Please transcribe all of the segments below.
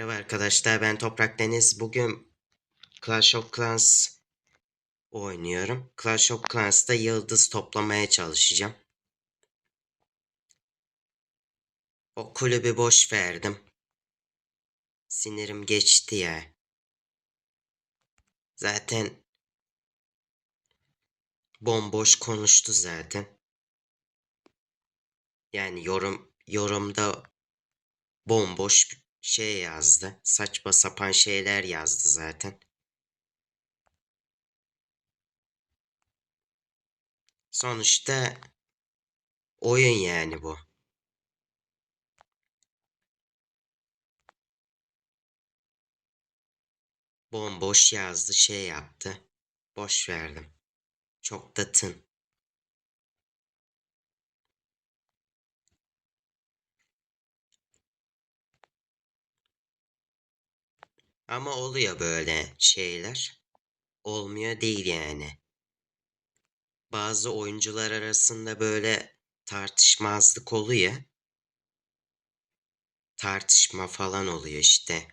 Merhaba arkadaşlar ben Toprak Deniz. Bugün Clash of Clans oynuyorum. Clash of Clans'ta yıldız toplamaya çalışacağım. O kulübü boş verdim. Sinirim geçti ya. Zaten bomboş konuştu zaten. Yani yorum yorumda bomboş şey yazdı. Saçma sapan şeyler yazdı zaten. Sonuçta oyun yani bu. Bomboş yazdı, şey yaptı. Boş verdim. Çok da tın. Ama oluyor böyle şeyler. Olmuyor değil yani. Bazı oyuncular arasında böyle tartışmazlık oluyor. Tartışma falan oluyor işte.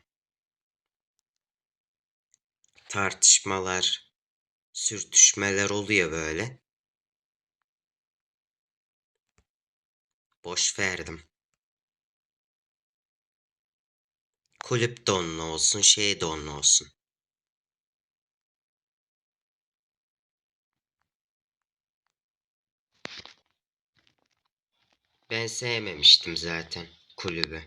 Tartışmalar, sürtüşmeler oluyor böyle. Boş verdim. Kulüp donlu olsun, şey donlu olsun. Ben sevmemiştim zaten kulübü.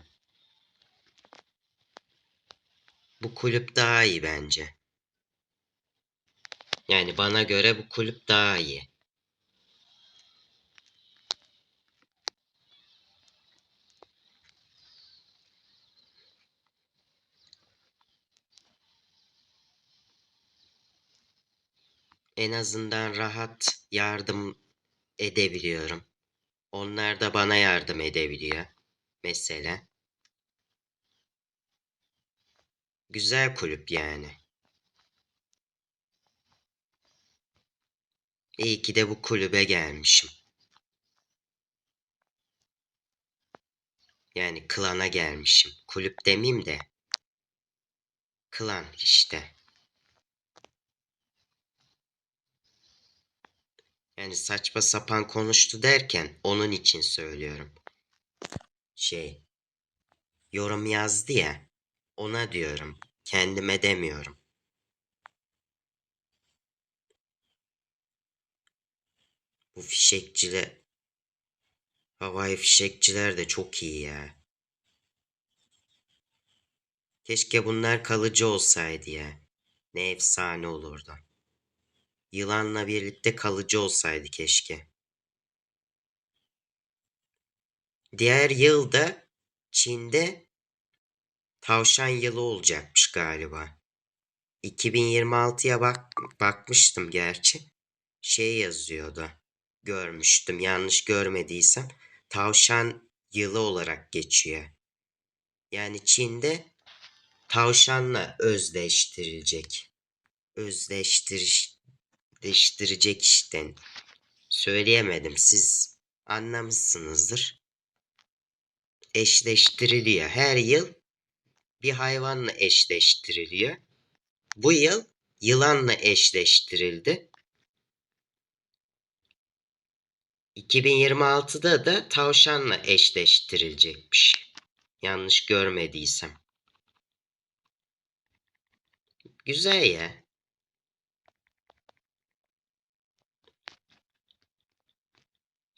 Bu kulüp daha iyi bence. Yani bana göre bu kulüp daha iyi. En azından rahat yardım edebiliyorum. Onlar da bana yardım edebiliyor. Mesela. Güzel kulüp yani. İyi ki de bu kulübe gelmişim. Yani klana gelmişim. Kulüp demeyeyim de. Klan işte. Yani saçma sapan konuştu derken onun için söylüyorum. Şey. Yorum yazdı ya. Ona diyorum. Kendime demiyorum. Bu fişekçiler havai fişekçiler de çok iyi ya. Keşke bunlar kalıcı olsaydı ya. Ne efsane olurdu. Yılanla birlikte kalıcı olsaydı keşke. Diğer yılda Çin'de tavşan yılı olacakmış galiba. 2026'ya bak bakmıştım gerçi. Şey yazıyordu. Görmüştüm yanlış görmediysem. Tavşan yılı olarak geçiyor. Yani Çin'de tavşanla özdeştirilecek. Özdeştirecek işte. Söyleyemedim. Siz anlamışsınızdır. Eşleştiriliyor. Her yıl bir hayvanla eşleştiriliyor. Bu yıl yılanla eşleştirildi. 2026'da da tavşanla eşleştirilecekmiş. Yanlış görmediysem. Güzel ya.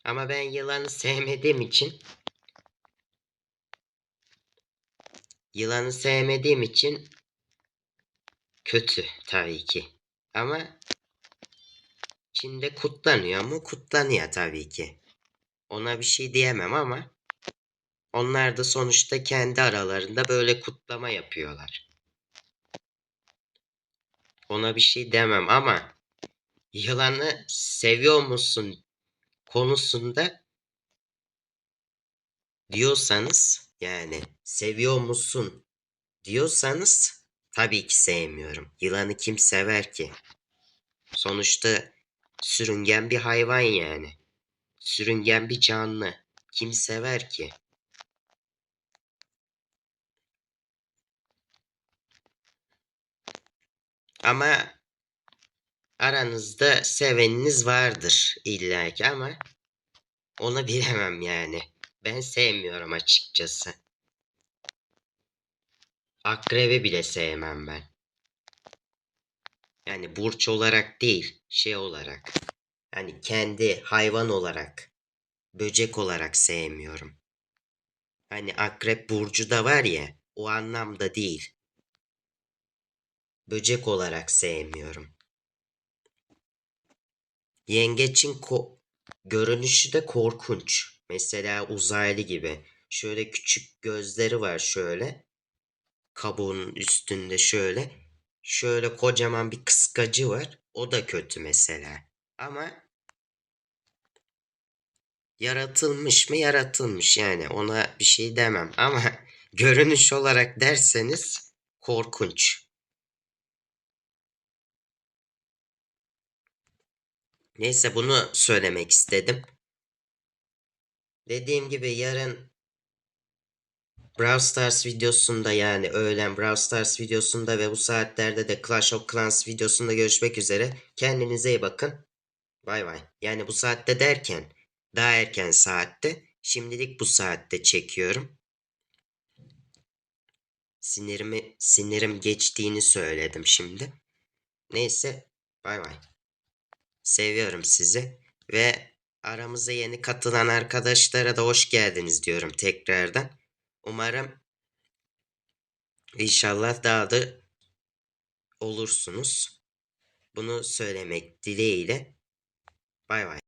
Ama ben yılanı sevmediğim için yılanı sevmediğim için kötü tabii ki. Ama Çin'de kutlanıyor mu? Kutlanıyor tabii ki. Ona bir şey diyemem ama onlar da sonuçta kendi aralarında böyle kutlama yapıyorlar. Ona bir şey demem ama yılanı seviyor musun konusunda diyorsanız yani seviyor musun diyorsanız tabii ki sevmiyorum. Yılanı kim sever ki? Sonuçta sürüngen bir hayvan yani. Sürüngen bir canlı. Kim sever ki? Ama aranızda seveniniz vardır illaki ama onu bilemem yani. Ben sevmiyorum açıkçası. Akrebi bile sevmem ben. Yani burç olarak değil, şey olarak. Hani kendi hayvan olarak, böcek olarak sevmiyorum. Hani akrep burcu da var ya, o anlamda değil. Böcek olarak sevmiyorum. Yengeçin görünüşü de korkunç. Mesela uzaylı gibi. Şöyle küçük gözleri var şöyle. Kabuğunun üstünde şöyle. Şöyle kocaman bir kıskacı var. O da kötü mesela. Ama yaratılmış mı yaratılmış yani ona bir şey demem ama görünüş olarak derseniz korkunç. Neyse bunu söylemek istedim. Dediğim gibi yarın Brawl Stars videosunda yani öğlen Brawl Stars videosunda ve bu saatlerde de Clash of Clans videosunda görüşmek üzere. Kendinize iyi bakın. Bay bay. Yani bu saatte derken daha erken saatte. Şimdilik bu saatte çekiyorum. Sinirimi sinirim geçtiğini söyledim şimdi. Neyse bay bay. Seviyorum sizi ve aramıza yeni katılan arkadaşlara da hoş geldiniz diyorum tekrardan. Umarım inşallah daha da olursunuz. Bunu söylemek dileğiyle. Bay bay.